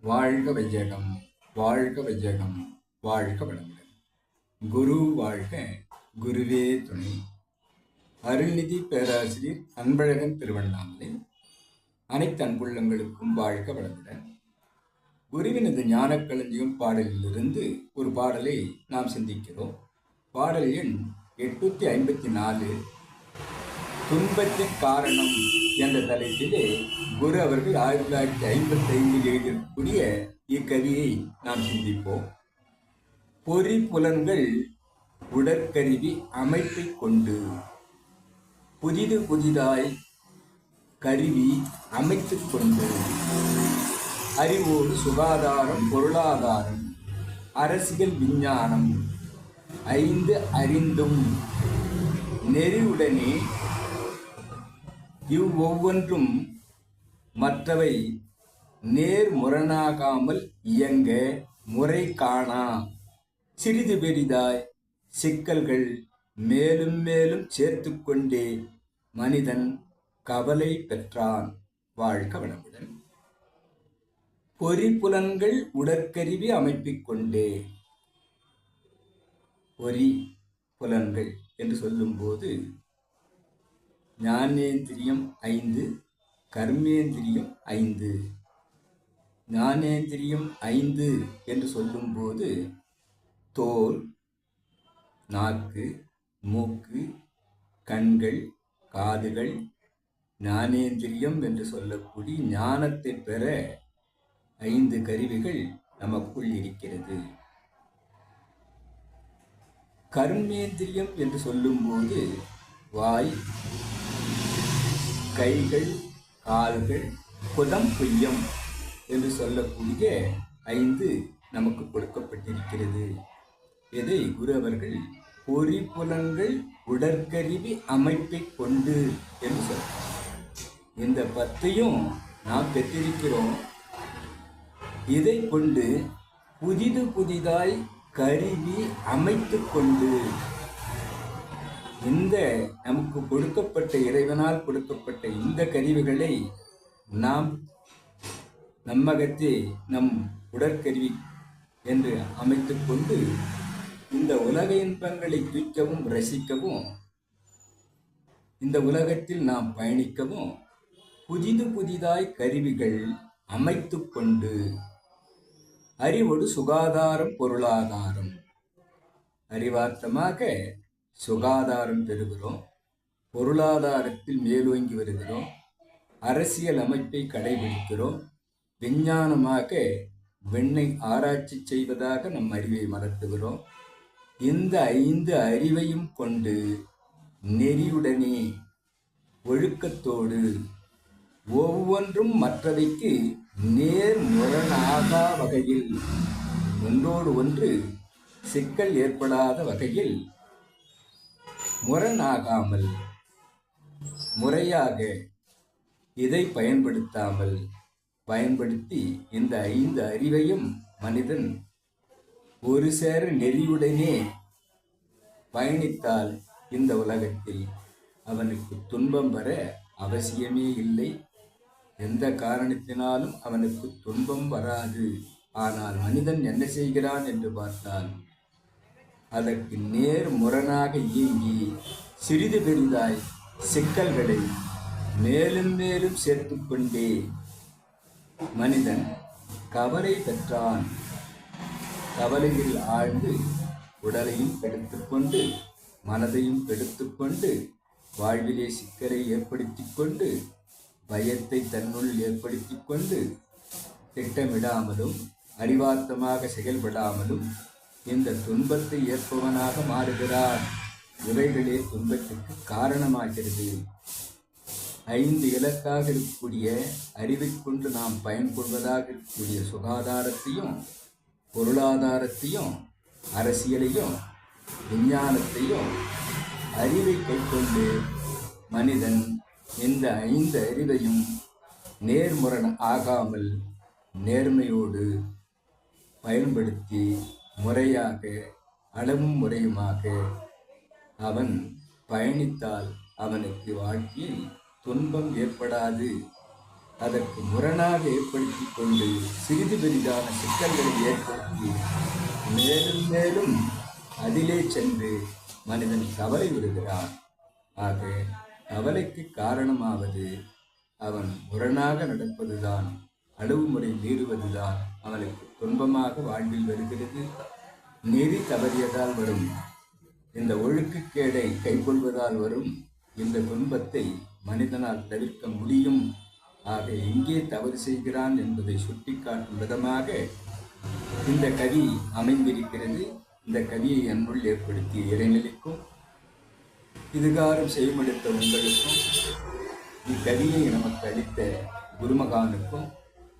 வாழ்க வையகம் வாழ்க வையகம் வாழ்க வளமுடன். குரு வாழ்க குருவே துணை. அருள்நிதி பேராசிரியர் அன்பழகன் திருவண்ணாமலை. அனைத்து அன்புள்ளங்களுக்கும் வாழ்க வளமுடன். குருவினது ஞானக்களஞ்சியம் பாடலிலிருந்து ஒரு பாடலை நாம் சிந்திக்கிறோம். பாடல் எண் எட்நூத்தி ஐம்பத்தி நாலு. துன்பத்தின் காரணம் என்ற தலைப்பிலே குரு அவர்கள் ஆயிரத்தி தொள்ளாயிரத்தி ஐம்பத்தி ஐந்தில் எழுதியிருக்கக்கூடிய இக்கவியை நாம் சிந்திப்போம். பொறி புலன்கள் உடற்கருவி அமைப்பை கொண்டு புதிது புதிதாய் கருவி அமைத்துக் கொண்டு அறிவோடு சுகாதாரம் பொருளாதாரம் அரசியல் விஞ்ஞானம் ஐந்து அறிந்தும் நெறிவுடனே இவ்வொவ்வொன்றும் மற்றவை நேர் முரணாகாமல் இயங்க முறை காணா சிறிது பெரிதாய் சிக்கல்கள் மேலும் மேலும் சேர்த்து கொண்டே மனிதன் கவலை பெற்றான். வாழ்க வளமுடன். பொறிப்புலன்கள் உடற்கருவி அமைப்பிக் கொண்டே. பொறி புலன்கள் என்று சொல்லும்போது ஞானேந்திரியம் ஐந்து கர்மேந்திரியம் ஐந்து. ஞானேந்திரியம் ஐந்து என்று சொல்லும்போது தோல் நாக்கு மூக்கு கண்கள் காதுகள் ஞானேந்திரியம் என்று சொல்லக்கூடிய ஞானத்தை பெற ஐந்து கருவிகள் நமக்குள் இருக்கிறது. கர்மேந்திரியம் என்று சொல்லும்போது வாய் கைகள் கால்கள் புதம் புய்யம் என்று சொல்லக்கூடிய ஐந்து நமக்கு கொடுக்கப்பட்டிருக்கிறது. இதை குரு அவர்கள் பொறிப்புலன்கள் உடற்கருவி அமைப்பை கொண்டு என்று சொல்றார் இந்த பத்தையும் நாம் பெற்றிருக்கிறோம். இதை கொண்டு புதிது புதிதாய் கருவி அமைத்து கொண்டு இந்த நமக்கு கொடுக்கப்பட்ட இறைவனால் கொடுக்கப்பட்ட இந்த கருவிகளை நாம் நம்மகத்தே நம் உடற்கருவி என்று அமைத்துக் கொண்டு இந்த உலக இன்பங்களை தூக்கவும் ரசிக்கவும் இந்த உலகத்தில் நாம் பயணிக்கவும் புதிது புதிதாய் கருவிகள் அமைத்து கொண்டு அறிவோடு சுகாதாரம் பொருளாதாரம். அறிவார்த்தமாக சுகாதாரம் பெறுகிறோம் பொருளாதாரத்தில் மேலோங்கி வருகிறோம் அரசியல் அமைப்பை கடைபிடிக்கிறோம் விஞ்ஞானமாக வெண்ணை ஆராய்ச்சி செய்வதாக நம் அறிவை மலர்த்துகிறோம். இந்த ஐந்து அறிவையும் கொண்டு நெறியுடனே ஒழுக்கத்தோடு ஒவ்வொன்றும் மற்றவைக்கு நேர் முரணாகா வகையில் ஒன்றோடு ஒன்று சிக்கல் ஏற்படாத வகையில் முரணாகாமல் முறையாக இதை பயன்படுத்தாமல் பயன்படுத்தி இந்த ஐந்து அறிவையும் மனிதன் ஒரு சேர நெறியுடனே பயணித்தால் இந்த உலகத்தில் அவனுக்கு துன்பம் வர அவசியமே இல்லை. எந்த காரணத்தினாலும் அவனுக்கு துன்பம் வராது. ஆனால் மனிதன் என்ன செய்கிறான் என்று பார்த்தால் அதற்கு நேர் முரணாக இயங்கி சிறிது பெரிதாய் சிக்கல்களை மேலும் மேலும் சேர்த்துக்கொண்டே மனிதன் கவலை பெற்றான். கவலையில் ஆழ்ந்து உடலையும் கெடுத்துக்கொண்டு மனதையும் கெடுத்துக்கொண்டு வாழ்விலே சிக்கலை ஏற்படுத்தி கொண்டு பயத்தை தன்னுள் ஏற்படுத்தி கொண்டு திட்டமிடாமலும் அறிவார்த்தமாக செயல்படாமலும் இந்த துன்பத்தை ஏற்பவனாக மாறுகிறார் இவைகளே துன்பத்திற்கு காரணமாகிறது. ஐந்து இலக்காக இருக்கக்கூடிய அறிவை கொண்டு நாம் பயன்கொள்வதாக இருக்கக்கூடிய சுகாதாரத்தையும் பொருளாதாரத்தையும் அரசியலையும் விஞ்ஞானத்தையும் அறிவை கைக்கொண்டு மனிதன் இந்த ஐந்து அறிவையும் நேர்முரண ஆகாமல் நேர்மையோடு பயன்படுத்தி முறையாக அளவும் முறையுமாக அவன் பயணித்தால் அவனுக்கு வாழ்க்கையில் துன்பம் ஏற்படாது. அதற்கு முரணாக ஏற்படுத்தி கொண்டு சிறிது பெரிதான சிக்கல்களை ஏற்படுத்தி மேலும் மேலும் அதிலே சென்று மனிதன் கவலை விடுகிறான். ஆக கவலைக்கு காரணமாவது அவன் முரணாக நடப்பதுதான். அளவுமுறை மீறுவதுதான் அவனுக்கு துன்பமாக வாழ்வில் வருகிறது. நெறி தவறியதால் வரும். இந்த ஒழுக்கக்கேடை கைக்கொள்வதால் வரும். இந்த துன்பத்தை மனிதனால் தவிர்க்க முடியும். ஆக எங்கே தவறு செய்கிறான் என்பதை சுட்டிக்காட்டும் விதமாக இந்த கவி அமைந்திருக்கிறது. இந்த கவியை என்னுள் ஏற்படுத்திய இறைநிலைக்கும் இதுகாரம் செய்யமெடுத்த உங்களுக்கும் இக்கவியை நமக்கு அளித்த குருமகானுக்கும்